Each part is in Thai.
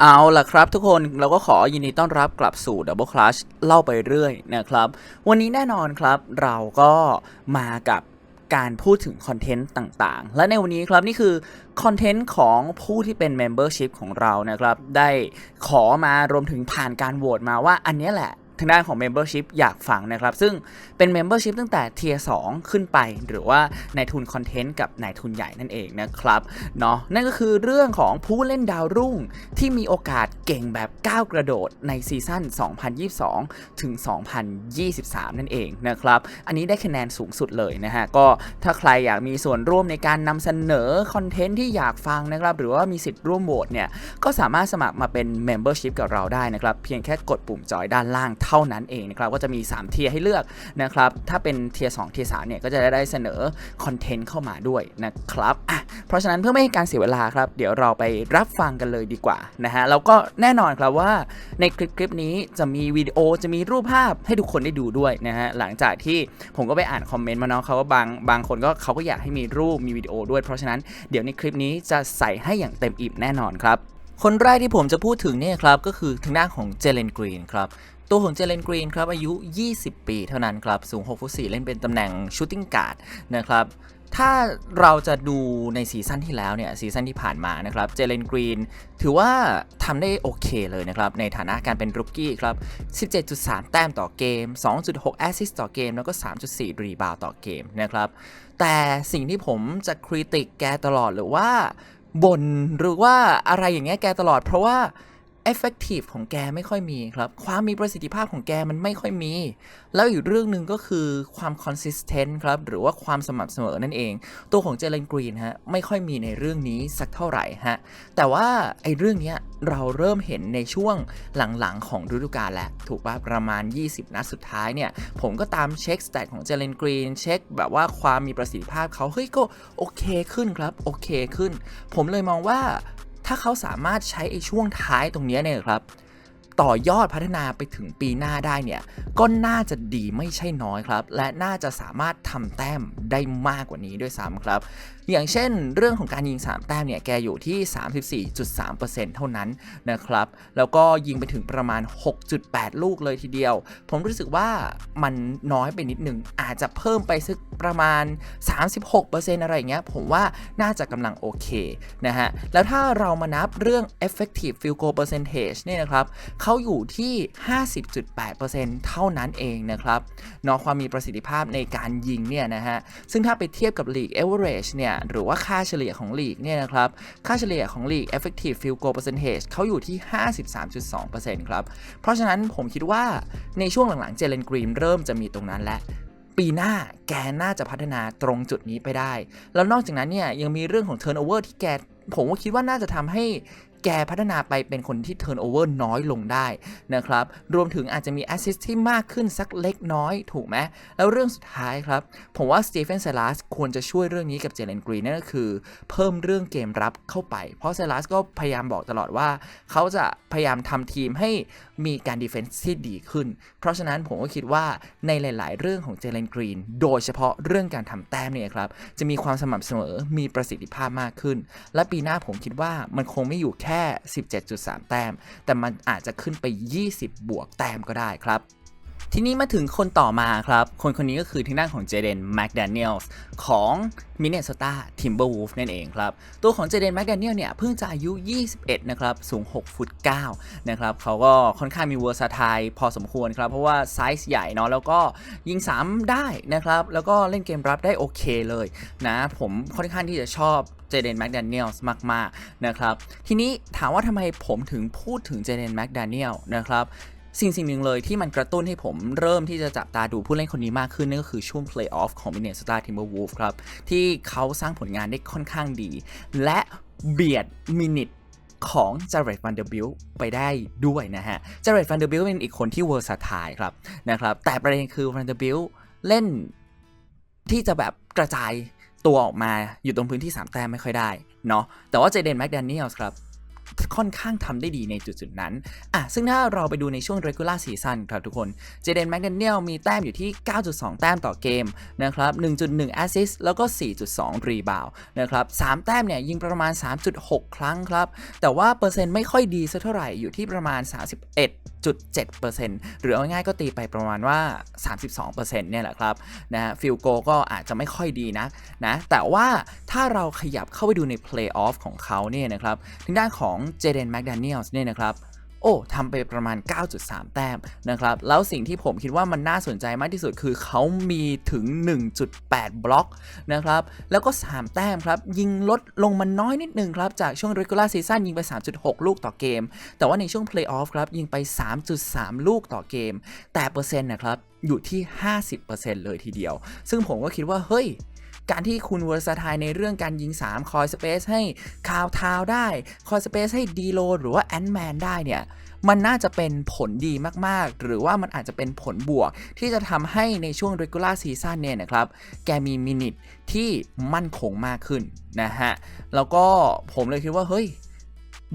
เอาล่ะครับทุกคนเราก็ขอยินดีต้อนรับกลับสู่ Double Clutch เล่าไปเรื่อยนะครับ วันนี้แน่นอนครับเราก็มากับการพูดถึงคอนเทนต์ต่างๆ และในวันนี้ครับนี่คือคอนเทนต์ของผู้ที่เป็น Membership ของเรานะครับ ได้ขอมารวมถึงผ่านการโหวตมาว่าอันนี้แหละางด้านของ Membership อยากฟังนะครับ ซึ่งเป็น Membership ตั้งแต่ Tier 2ขึ้นไป หรือว่านายทุนคอนเทนต์กับนายทุนใหญ่นั่นเองนะครับเนาะนั่นก็คือเรื่องของผู้เล่นดาวรุ่งที่มีโอกาสเก่งแบบก้าวกระโดดในซีซั่น 2022 ถึง 2023 นั่นเองนะครับ อันนี้ได้คะแนนสูงสุดเลยนะฮะ ก็ถ้าใครอยากมีส่วนร่วมในการนำเสนอคอนเทนต์ที่อยากฟังนะครับ หรือว่ามีสิทธิ์ร่วมโหวตเนี่ย ก็สามารถสมัครมาเป็น Membership กับเราได้นะครับ เพียงแค่กดปุ่มจอยด้านล่างเท่า่านั้นเองนะครับก็จะมี 3 เทียให้เลือกนะครับถ้าเป็นเทียร์2เทียร์3เนี่ยก็จะได้เสนอคอนเทนต์เข้ามาด้วยนะครับอะเพราะฉะนั้นเพื่อไม่ให้การเสียเวลาครับ เดี๋ยวเราไปรับฟังกันเลยดีกว่านะฮะแล้วก็แน่นอนครับว่าในคลิปคลิปนี้จะมีวิดีโอจะมีรูปภาพให้ทุกคนได้ดูด้วยนะฮะหลังจากที่ผมก็ไปอ่านคอมเมนต์มาเนาะเขาว่าบางบางคนก็เขาก็อยากให้มีรูปมีวิดีโอด้วย เพราะฉะนั้นเดี๋ยวในคลิปนี้จะใส่ให้อย่างเต็มอิ่มแน่นอนครับคนแรกที่ผมจะพูดถึงเนี่ยครับก็คือทางด้านของเจเลนกรีนครับ ตัวของเจเลนกรีนครับอายุ 20 ปีเท่านั้นครับ สูง6ฟุต4เล่นเป็นตำแหน่งชูตติ้งการ์ดนะครับถ้าเราจะดูในซีซั่นที่แล้วเนี่ยซีซั่นที่ผ่านมานะครับเจเลนกรีนถือว่าทำได้โอเคเลยนะครับ ในฐานะการเป็นรุกกี้ครับ 17.3 แต้มต่อเกม 2.6 แอสซิสต์ต่อเกม แล้วก็ 3.4 รีบาวต่อเกมนะครับ แต่สิ่งที่ผมจะคริติกแกตลอดหรือว่าบ่นหรือว่าอะไรอย่างเงี้ยแกตลอดเพราะว่า effective ของแกไม่ค่อยมีครับ ความมีประสิทธิภาพของแกมันไม่ค่อยมี แล้วอีกเรื่องหนึ่งก็คือความ consistent ครับ หรือว่าความสม่ำเสมอนั่นเอง ตัวของเจเลนกรีนฮะ ไม่ค่อยมีในเรื่องนี้สักเท่าไหร่ฮะ แต่ว่าไอ้เรื่องนี้เราเริ่มเห็นในช่วงหลังๆ ของฤดูกาลแหล้วถูกป่ะประมาณ 20 นัดสุดท้ายเนี่ย ผมก็ตามเช็คสแตทของเจเลนกรีน เช็คแบบว่าความมีประสิทธิภาพเขาเฮ้ยก็โอเคขึ้นครับ โอเคขึ้น ผมเลยมองว่า ถ้าเขาสามารถใช้ไอ้ช่วงท้ายตรงนี้เนี่ยครับ ต่อยอดพัฒนาไปถึงปีหน้าได้เนี่ย ก็น่าจะดีไม่ใช่น้อยครับ และน่าจะสามารถทำแต้มได้มากกว่านี้ด้วยซ้ำครับ อย่างเช่น เรื่องของการยิง 3 แต้มเนี่ยแกอยู่ที่ 34.3%เท่านั้นนะครับแล้วก็ยิงไปถึงประมาณ 6.8 ลูกเลยทีเดียว ผมรู้สึกว่ามันน้อยไปนิดหนึ่งอาจจะเพิ่มไปสักประมาณ 36%อะไรอย่างเงี้ยผมว่าน่าจะกำลังโอเคนะฮะแล้วถ้าเรามานับเรื่อง effective field goal percentage เนี่ยนะครับเขาอยู่ที่ 50.8%เท่านั้นเองนะครับนาะความมีประสิทธิภาพในการยิงเนี่ยนะฮะซึ่งถ้าไปเทียบกับ league average เนี่ยหรือว่าค่าเฉลี่ยของลีกเนี่ยนะครับ ค่าเฉลี่ยของลีก effective field goal percentage เขาอยู่ที่ 53.2%ครับ เพราะฉะนั้นผมคิดว่าในช่วงหลังๆ เจเลนกรีมเริ่มจะมีตรงนั้นแล้วปีหน้าแกน่าจะพัฒนาตรงจุดนี้ไปได้ แล้วนอกจากนั้นเนี่ยยังมีเรื่องของ turnover ที่แกผมว่าคิดว่าน่าจะทำให้ แกพัฒนาไปเป็นคนที่ turnover น้อยลงได้นะครับ รวมถึงอาจจะมี assist ที่มากขึ้นสักเล็กน้อยถูกไหมแล้วเรื่องสุดท้ายครับ ผมว่าสตีเฟนเซลัสควรจะช่วยเรื่องนี้กับเจเลนกรีนนั่นก็คือ เพิ่มเรื่องเกมรับเข้าไป เพราะเซลัสก็พยายามบอกตลอดว่า เขาจะพยายามทำทีมให้มีการดีเฟนซ์ที่ดีขึ้น เพราะฉะนั้นผมก็คิดว่าในหลาย ๆ เรื่องของเจเลนกรีนโดยเฉพาะเรื่องการทำแต้มเนี่ยครับจะมีความสม่ำเสมอมีประสิทธิภาพมากขึ้น และปีหน้าผมคิดว่ามันคงไม่อยู่แค่17.3 แต้ม แต่มันอาจจะขึ้นไป 20 บวกแต้มก็ได้ครับ ทีนี้มาถึงคนต่อมาครับ คนคนนี้ก็คือทางด้านของเจเดนแม d แดเนียลส์ของมินเนโซตาทิมเบอร์วูฟนั่นเองครับ ตัวของเจเดนแม d แดเนียลเนี่ย เพิ่งจะอายุ 21 นะครับ สูง 6 ฟุต 9 นะครับ เขาก็ค่อนข้างมีเวอร์ซ t ไทพอสมควรครับ เพราะว่าไซส์ใหญ่เนาะแล้วก็ยิง 3 ได้นะครับ แล้วก็เล่นเกมรับได้โอเคเลยนะ ผมค่อนข้างที่จะชอบเจเดนแม d แดเนียลส์มาก ๆ นะครับ ทีนี้ถามว่าทำไมผมถึงพูดถึงเจเดนแม d แดเนียลนะครับ สิ่งสิ่งหนึ่งเลยที่มันกระตุ้นให้ผมเริ่มที่จะจับตาดูผู้เล่นคนนี้มากขึ้น นั่นก็คือช่วง Playoff ของ Minnesota Timberwolves ครับ ที่เขาสร้างผลงานได้ค่อนข้างดี และเบียดมินิทของจาร์เรตวันเดอร์บิลไปได้ด้วยนะฮะจาร์เรตวันเดอร์บิลเป็นอีกคนที่เวอร์สไทล์ครับนะครับแต่ประเด็นคือวันเดอร์บิลเล่นที่จะแบบกระจายตัวออกมาอยู่ตรงพื้นที่ 3 แต้มไม่ค่อยได้เนาะแต่ว่าเจเดนแม d แดเนียลส์ครับ ค่อนข้างทำได้ดีในจุดๆนั้น อะ ซึ่งถ้าเราไปดูในช่วง regular season ครับทุกคน เจเดนแม d เดเนียลมีแต้มอยู่ที่ 9.2 แต้มต่อเกมนะครับ 1.1 assist แล้วก็ 4.2 rebound นะครับ 3 แต้มเนี่ยยิงประมาณ 3.6 ครั้งครับ แต่ว่าเปอร์เซ็นต์ไม่ค่อยดีสักเท่าไหร่ อยู่ที่ประมาณ 31.7%หรือเอาง่ายๆก็ตีไปประมาณว่า 32%เนี่ยแหละครับนะฮะฟิลโกก็อาจจะไม่ค่อยดีนะนะ แต่ว่าถ้าเราขยับเข้าไปดูในเพลย์ออฟของเขาเนี่ยนะครับทางด้านของเจเดนแม d ดเนียลส์เนี่ยนะครับโอ้ทำไปประมาณ 9.3 แต้มนะครับ แล้วสิ่งที่ผมคิดว่ามันน่าสนใจมากที่สุดคือเขามีถึง 1.8 บล็อกนะครับ แล้วก็ 3 แต้มครับ ยิงลดลงมาน้อยนิดนึงครับ จากช่วง regular season ยิงไป 3.6 ลูกต่อเกม แต่ว่าในช่วง playoff ครับ ยิงไป 3.3 ลูกต่อเกม แต่เปอร์เซ็นต์นะครับ อยู่ที่ 50%เลยทีเดียว ซึ่งผมก็คิดว่า เฮ้ย การที่คุณเวอร์สไทในเรื่องการยิง 3 คอยสเปซให้คาวทาวได้ คอยสเปซให้ดีโลหรือว่าแอนแมนได้เนี่ยมันน่าจะเป็นผลดีมากๆ หรือว่ามันอาจจะเป็นผลบวก ที่จะทำให้ในช่วง regular season เนี่ยนะครับ แกมีมินิทที่มั่นคงมากขึ้นนะฮะ แล้วก็ผมเลยคิดว่า เฮ้ย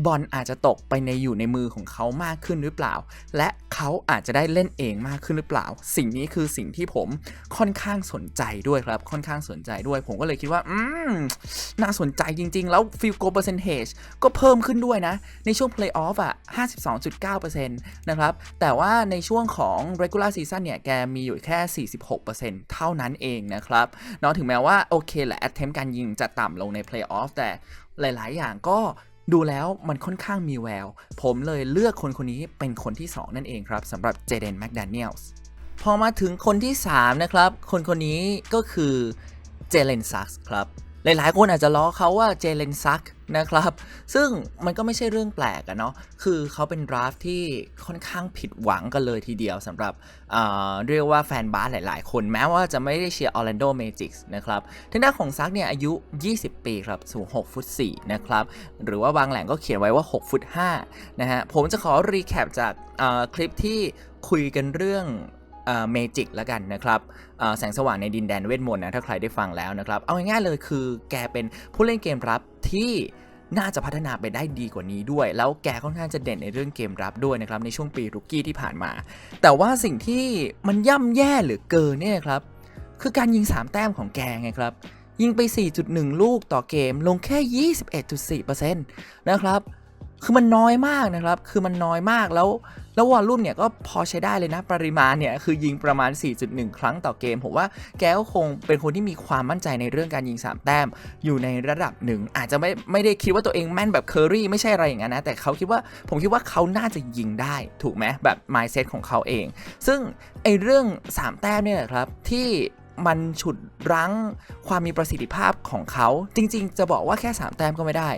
บอลอาจจะตกไปในอยู่ในมือของเขามากขึ้นหรือเปล่า และเขาอาจจะได้เล่นเองมากขึ้นหรือเปล่า สิ่งนี้คือสิ่งที่ผมค่อนข้างสนใจด้วยครับ ค่อนข้างสนใจด้วย ผมก็เลยคิดว่า อืม น่าสนใจจริง ๆ แล้วฟิลโกเปอร์เซนเทจก็เพิ่มขึ้นด้วยนะ ในช่วง Playoff อะ 52.9%นะครับ แต่ว่าในช่วงของ regular season เนี่ย แกมีอยู่แค่ 46%เท่านั้นเองนะครับเนาะถึงแม้ว่า โอเคแหละ attempt การยิงจะต่ำลงใน Playoff แต่หลาย ๆ อย่างก็ ดูแล้วมันค่อนข้างมีแวว ผมเลยเลือกคนคนนี้เป็นคนที่ 2 นั่นเองครับสำหรับเจเดนแม d ดเนียลส์พอมาถึงคนที่ 3 นะครับ คนคนนี้ก็คือเจเลนซักครับ หลายๆ คนอาจจะล้อเขาว่าเจเลนซัก นะครับ ซึ่งมันก็ไม่ใช่เรื่องแปลกอะเนาะคือเขาเป็นดราฟที่ค่อนข้างผิดหวังกันเลยทีเดียวสำหรับเเรียกว่าแฟนบาสหลายๆ คนแม้ว่าจะไม่ได้เชียร์ออร์แลนโดเมจิกส์นะครับทางด้านของซักเนี่ยอายุ 20 ปีครับสูง 6 ฟุต4นะครับ หรือว่าบางแหล่งก็เขียนไว้ว่า 6 ฟุต5นะฮะผมจะขอรีแคปจากคลิปที่คุยกันเรื่อง เมจิกแล้วกันนะครับเออแสงสว่างในดินแดนเวทมนต์นะถ้าใครได้ฟังแล้วนะครับ เอาง่ายๆเลยคือแกเป็นผู้เล่นเกมรับที่น่าจะพัฒนาไปได้ดีกว่านี้ด้วย แล้วแกค่อนข้างจะเด่นในเรื่องเกมรับด้วยนะครับในช่วงปีรุกกี้ที่ผ่านมา แต่ว่าสิ่งที่มันย่ำแย่หลือเกินเนี่ยครับคือการยิง 3 แต้มของแกไงครับ ยิงไป 4.1 ลูกต่อเกมลงแค่ 21.4%นะครับ คือมันน้อยมากนะครับ คือมันน้อยมากแล้ว แล้ววอลลุ่มเนี่ยก็พอใช้ได้เลยนะปริมาณเนี่ยคือยิงประมาณ 4.1 ครั้งต่อเกม ผมว่าแกก็คงเป็นคนที่มีความมั่นใจในเรื่องการยิง 3 แต้ม อยู่ในระดับหนึ่ง อาจจะไม่ไม่ได้คิดว่าตัวเองแม่นแบบเคอรี่ไม่ใช่อะไรอย่างนั้นนะ แต่เขาคิดว่าผมคิดว่าเขาน่าจะยิงได้ถูกไหมแบบ mindset ของเขาเอง ซึ่งไอเรื่อง 3 แต้มเนี่ยครับที่มันฉุดรั้งความมีประสิทธิภาพของเขา จริง ๆ จะบอกว่าแค่ 3 แต้มก็ไม่ได้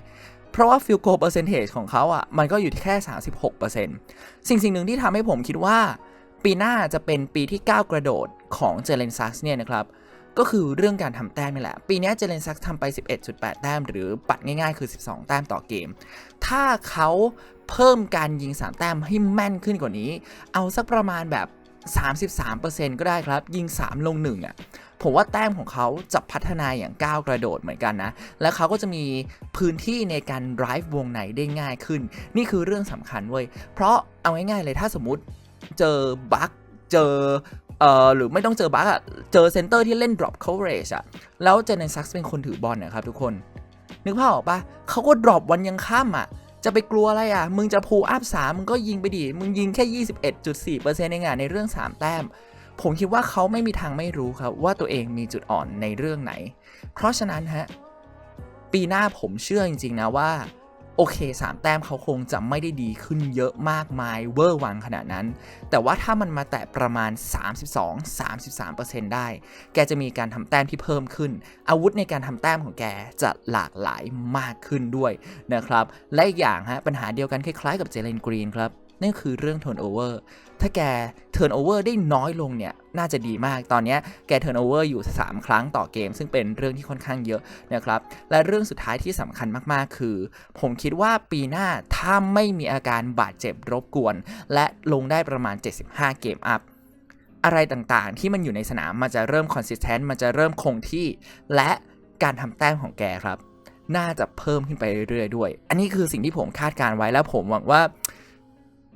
เพราะว่าฟิลโกเปอร์เซนเทจของเขาอะ่ะมันก็อยู่แค่ 36%สิ่งสิ่งหนึ่งที่ทำให้ผมคิดว่า ปีหน้าจะเป็นปีที่ก้าวกระโดดของเจเลนซักเนี่ยนะครับก็คือเรื่องการทำแต้มนี่แหละ ปีนี้เจเลนซักทำไป 11.8 แต้ม หรือปัดง่ายๆ คือ 12 แต้มต่อเกม ถ้าเขาเพิ่มการยิง 3 แต้มให้แม่นขึ้นกว่านี้ เอาสักประมาณแบบ 33%ก็ได้ครับ ยิง 3 ลง 1 อะ ผมว่าแต้มของเขาจะพัฒนาอย่างก้าวกระโดดเหมือนกันนะ และเขาก็จะมีพื้นที่ในการ drive วงในได้ง่ายขึ้น นี่คือเรื่องสำคัญเว้ย เพราะเอาง่ายๆเลยถ้าสมมติเจอบั๊กเจอเอ่อหรือไม่ต้องเจอบั๊กอะเจอเซนเตอร์ที่เล่น drop coverage อะแล้วเจเนซักเป็นคนถือบอลนะครับทุกคน นึกภาพออกปะเขาก็ drop วันยังข้ามอะจะไปกลัวอะไรอะมึงจะพูอัพสามมึงก็ยิงไปดิ มึงยิงแค่ 21.4%เองอะในเรื่อง 3 แต้ม ผมคิดว่าเขาไม่มีทางไม่รู้ครับว่าตัวเองมีจุดอ่อนในเรื่องไหน เพราะฉะนั้นฮะปีหน้าผมเชื่อจริงๆนะว่าโอเค 3 แต้มเขาคงจะไม่ได้ดีขึ้นเยอะมากมายเวอร์วังขนาดนั้น แต่ว่าถ้ามันมาแตะประมาณ 32-33%ได้ แกจะมีการทำแต้มที่เพิ่มขึ้น อาวุธในการทำแต้มของแกจะหลากหลายมากขึ้นด้วยนะครับ และอีกอย่างฮะปัญหาเดียวกันคล้ายๆกับเจเลนกรีนครับนั่นคือเรื่อง turnover ถ้าแก turnover ได้น้อยลงเนี่ยน่าจะดีมากตอนนี้แก turnover อยู่ 3 ครั้งต่อเกม ซึ่งเป็นเรื่องที่ค่อนข้างเยอะนะครับและเรื่องสุดท้ายที่สำคัญมากๆ คือ ผมคิดว่าปีหน้าถ้าไม่มีอาการบาดเจ็บรบกวน และลงได้ประมาณ 75 เกมอัพอะไรต่างๆ ที่มันอยู่ในสนามมันจะเริ่ม consistent มันจะเริ่มคงที่ และการทำแต้มของแกครับ น่าจะเพิ่มขึ้นไปเรื่อยๆด้วย อันนี้คือสิ่งที่ผมคาดการไว้แล้วผมหวังว่า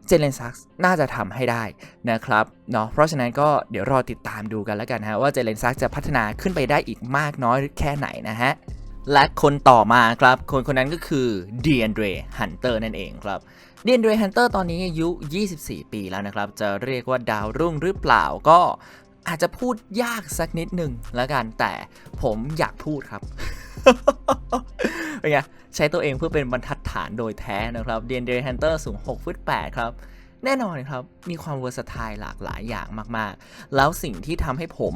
เจเลนซักน่าจะทำให้ได้นะครับเนาะเพราะฉะนั้นก็เดี๋ยวรอติดตามดูกันแล้วกันฮะว่าเจเลนซักจะพัฒนาขึ้นไปได้อีกมากน้อยแค่ไหนนะฮะและคนต่อมาครับ คนคนนั้นก็คือเดียนเดรฮันเตอร์นั่นเองครับเดียนเดรฮันเตอร์ตอนนี้อายุ 24 ปีแล้วนะครับ จะเรียกว่าดาวรุ่งหรือเปล่าก็อาจจะพูดยากสักนิดหนึ่งแล้วกันแต่ผมอยากพูดครับ เป็นไงใช้ตัวเองเพื่อเป็นบรรทัดฐานโดยแท้นะครับเดียนเดรฮันเตอร์สูง6ฟุต8ครับ แน่นอนครับ มีความเวอร์สไตล์หลากหลายอย่างมากๆ แล้วสิ่งที่ทำให้ผม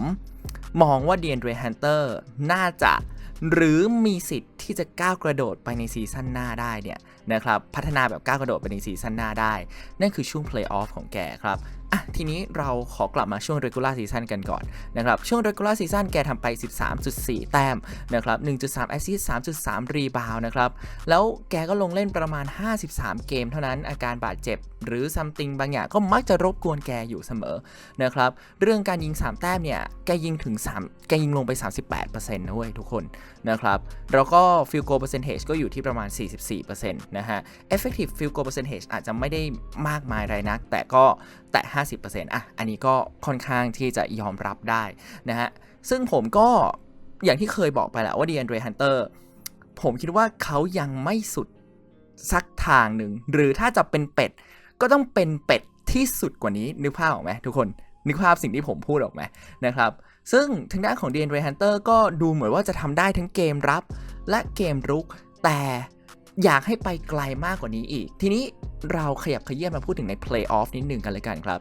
มองว่าเดียนเดรฮันเตอร์น่าจะหรือมีสิทธิ์ที่จะก้าวกระโดดไปในซีซั่นหน้าได้เนี่ย นะครับพัฒนาแบบก้าวกระโดดไปในซีซั่นหน้าได้ นั่นคือช่วงเพลย์ออฟของแกครับอะทีนี้เราขอกลับมาช่วง regular season กันก่อนนะครับช่วง regular season แกทำไป 13.4 แต้มนะครับ 1.3 assist 3.3 rebound นะครับ แล้วแกก็ลงเล่นประมาณ 53 เกมเท่านั้นอาการบาดเจ็บ หรือ something บางอย่างก็มักจะรบกวนแกอยู่เสมอนะครับเรื่องการยิง 3 แต้มเนี่ย แกยิงถึง 3 แกยิงลงไป 38%นะเว้ยทุกคนนะครับแล้วก็ field goal percentage ก็อยู่ที่ประมาณ 44%นะฮะ effective field goal percentage อาจจะไม่ได้มากมายไรนัก แต่ก็แต่ 50%อะ อันนี้ก็ค่อนข้างที่จะยอมรับได้นะฮะ ซึ่งผมก็อย่างที่เคยบอกไปแหละว่า DeAndre Hunter ผมคิดว่าเขายังไม่สุดสักทางหนึ่ง หรือถ้าจะเป็นเป็ด ก็ต้องเป็นเป็ดที่สุดกว่านี้ นึกภาพออกไหมทุกคน นึกภาพสิ่งที่ผมพูดออกไหมนะครับ ซึ่งทางด้านของ DeAndre Hunter ก็ดูเหมือนว่าจะทำได้ทั้งเกมรับและเกมรุก แต่ อยากให้ไปไกลมากกว่านี้อีก ทีนี้เราขยับขยี้มาพูดถึงในเพลย์ออฟนิดนึงกันเลยกันครับ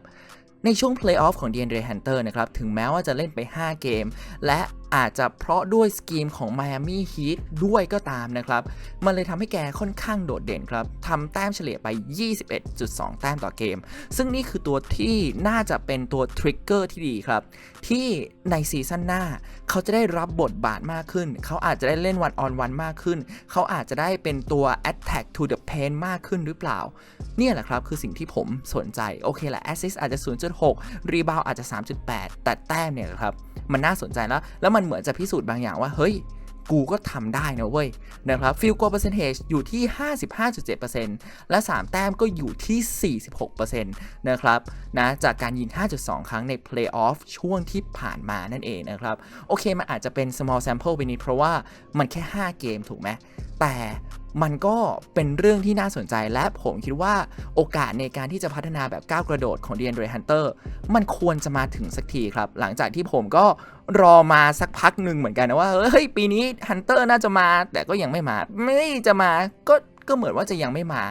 ในช่วง Playoff ของ DeAndre Hunter นะครับ ถึงแม้ว่าจะเล่นไป 5 เกม และอาจจะเพราะด้วยสกีมของ Miami Heat ด้วยก็ตามนะครับ มันเลยทำให้แกค่อนข้างโดดเด่นครับทำแต้มเฉลี่ยไป 21.2 แต้มต่อเกม ซึ่งนี่คือตัวที่น่าจะเป็นตัวทริกเกอร์ที่ดีครับ ที่ในซีซั่นหน้า เขาจะได้รับบทบาทมากขึ้น เขาอาจจะได้เล่นวันออนวันมากขึ้น เขาอาจจะได้เป็นตัว attack to the paint มากขึ้นหรือเปล่า เนี่ยแหละครับ คือสิ่งที่ผมสนใจ โอเคแหละ assist อาจจะ 0.6 rebound อาจจะ 3.8 แต่แต้มเนี่ยครับ มันน่าสนใจแล้ว แล้วมันเหมือนจะพิสูจน์บางอย่างว่า เฮ้ย กูก็ทำได้นะเว้ย นะครับฟิลโกเปอร์เซนเทจอยู่ที่ 55.7%และ 3 แต้มก็อยู่ที่ 46%นะครับนะจากการยิง 5.2 ครั้งในเพลย์ออฟช่วงที่ผ่านมานั่นเองนะครับ โอเค มันอาจจะเป็น small sample ไปนิดเพราะว่ามันแค่ 5 เกมถูกไหมแต่ มันก็เป็นเรื่องที่น่าสนใจและผมคิดว่าโอกาสในการที่จะพัฒนาแบบก้าวกระโดดของ DeAndre Hunter มันควรจะมาถึงสักทีครับ หลังจากที่ผมก็รอมาสักพักหนึ่งเหมือนกันนะว่าเฮ้ยปีนี้ Hunter น่าจะมา แต่ก็ยังไม่มา ไม่จะมาก็ก็เหมือนว่าจะยังไม่มา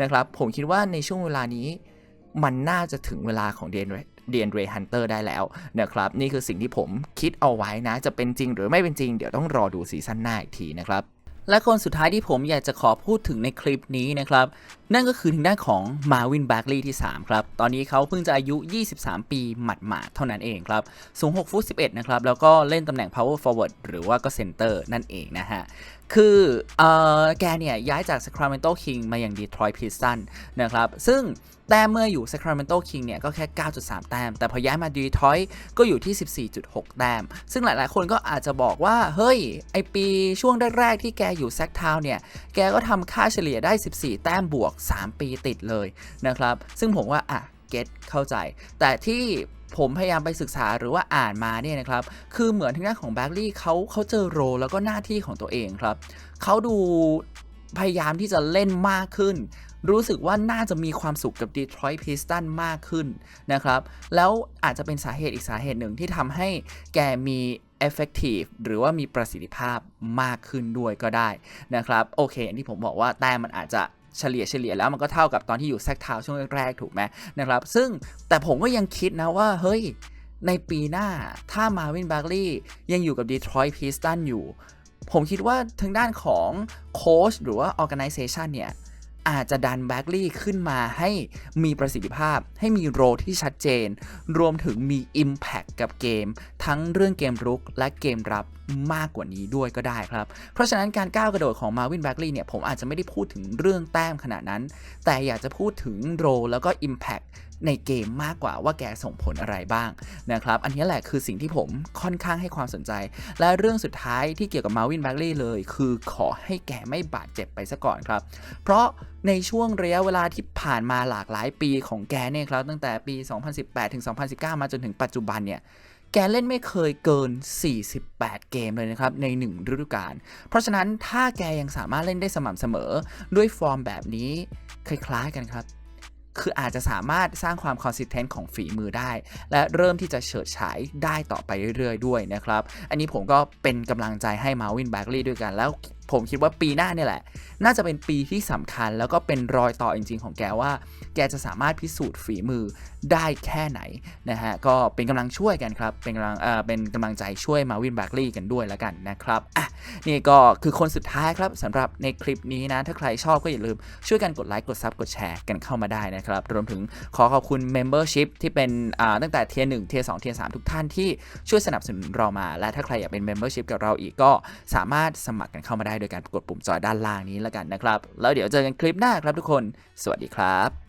นะครับ ผมคิดว่าในช่วงเวลานี้มันน่าจะถึงเวลาของ DeAndre DeAndre Hunter ได้แล้วนะครับ นี่คือสิ่งที่ผมคิดเอาไว้นะ จะเป็นจริงหรือไม่เป็นจริง เดี๋ยวต้องรอดูซีซั่นหน้าอีกทีนะครับ และคนสุดท้ายที่ผมอยากจะขอพูดถึงในคลิปนี้นะครับ นั่นก็คือทางด้านของมาวินแบ็กลีย์ที่ 3 ครับ ตอนนี้เขาเพิ่งจะอายุ 23 ปีหมัดหมาเท่านั้นเองครับ สูง 6 ฟุต 11 นะครับ แล้วก็เล่นตำแหน่ง power forward หรือว่าก็เซนเตอร์นั่นเองนะฮะ คือเออแกเนี่ย ย้ายจาก Sacramento King มาอย่าง Detroit Pistons นะครับ ซึ่งแต้มเมื่ออยู่ Sacramento King เนี่ย ก็แค่ 9.3 แต้ม แต่พอย้ายมา Detroit ก็อยู่ที่ 14.6 แต้ม ซึ่งหลายๆ คนก็อาจจะบอกว่า เฮ้ย ไอปีช่วงแรก ๆ ที่แกอยู่แซกทาวเนี่ย แกก็ทำค่าเฉลี่ยได้ 14 แต้มบวก 3 ปีติดเลยนะครับ ซึ่งผมว่า อะ เก็ตเข้าใจ แต่ที่ ผมพยายามไปศึกษาหรือว่าอ่านมาเนี่ยนะครับ คือเหมือนทางด้านของแบ็กลี่เขาเขาเจอโรแล้วก็หน้าที่ของตัวเองครับเขาดูพยายามที่จะเล่นมากขึ้น รู้สึกว่าน่าจะมีความสุขกับ Detroit Pistons มากขึ้นนะครับ แล้วอาจจะเป็นสาเหตุอีกสาเหตุหนึ่งที่ทำให้แกมี effective หรือว่ามีประสิทธิภาพมากขึ้นด้วยก็ได้นะครับ โอเคอย่างที่ผมบอกว่าแต้มมันอาจจะ เฉลี่ยเฉลี่ยแล้วมันก็เท่ากับตอนที่อยู่แซกทาวช่วงแรกๆถูกไหมนะครับ ซึ่งแต่ผมก็ยังคิดนะว่าเฮ้ยในปีหน้าถ้ามาวินบาร์ลีย์ยังอยู่กับดีทรอยต์พีสตันอยู่ ผมคิดว่าทางด้านของโค้ชหรือว่าออแกไนเซชันเนี่ย อาจจะดันแบ็กลี่ขึ้นมาให้มีประสิทธิภาพ ให้มีโรที่ชัดเจน รวมถึงมี Impact กับเกม ทั้งเรื่องเกมรุกและเกมรับมากกว่านี้ด้วยก็ได้ครับ เพราะฉะนั้นการก้าวกระโดดของมาวินแบ็กลี่เนี่ยผมอาจจะไม่ได้พูดถึงเรื่องแต้มขนาดนั้น แต่อยากจะพูดถึงโรแล้วก็ Impact ในเกมมากกว่าว่าแกส่งผลอะไรบ้างนะครับ อันนี้แหละคือสิ่งที่ผมค่อนข้างให้ความสนใจ และเรื่องสุดท้ายที่เกี่ยวกับมาวินแบ g ลีย์เลย คือขอให้แกไม่บาดเจ็บไปซะก่อนครับ เพราะในช่วงระยะเวลาที่ผ่านมาหลากหลายปีของแกเนี่ยครับ ตั้งแต่ปี 2018 ถึง 2019 มาจนถึงปัจจุบันเนี่ยแกเล่นไม่เคยเกิน 48 เกมเลยนะครับ ใน 1 ฤดูกาล เพราะฉะนั้นถ้าแกยังสามารถเล่นได้สม่ำเสมอด้วยฟอร์มแบบนี้ คล้ายๆกันครับ คืออาจจะสามารถสร้างความคอนสิสเทนต์ของฝีมือได้ และเริ่มที่จะเฉิดฉายได้ต่อไปเรื่อยๆ ด้วยนะครับ อันนี้ผมก็เป็นกำลังใจให้มาวินแบ g ลีย์ด้วยกันแล้ว ผมคิดว่าปีหน้าเนี่ยแหละ น่าจะเป็นปีที่สำคัญ แล้วก็เป็นรอยต่อจริง ๆ ของแกว่า แกจะสามารถพิสูจน์ฝีมือได้แค่ไหนนะฮะก็เป็นกำลังช่วยกันครับ เป็นกำลังเอ่อเป็นกำลังใจช่วยมาวินแบ g ลีย์กันด้วยแล้วกันนะครับอะนี่ก็คือคนสุดท้ายครับสำหรับในคลิปนี้นะ ถ้าใครชอบก็อย่าลืมช่วยกันกดไลค์กดซับกดแชร์กันเข้ามาได้นะครับ รวมถึงขอขอบคุณ Membership ที่เป็นอ่าตั้งแต่เทียร์หนึ่งเทียร์สองเทียร์สามทุกท่านที่ช่วยสนับสนุนเรามา และถ้าใครอยากเป็น Membership กับเราอีกก็สามารถสมัครกันเข้ามาได้โดยการกดปุ่มจอยด้านล่างนี้แล้วกันนะครับ แล้วเดี๋ยวเจอกันคลิปหน้าครับทุกคน สวัสดีครับ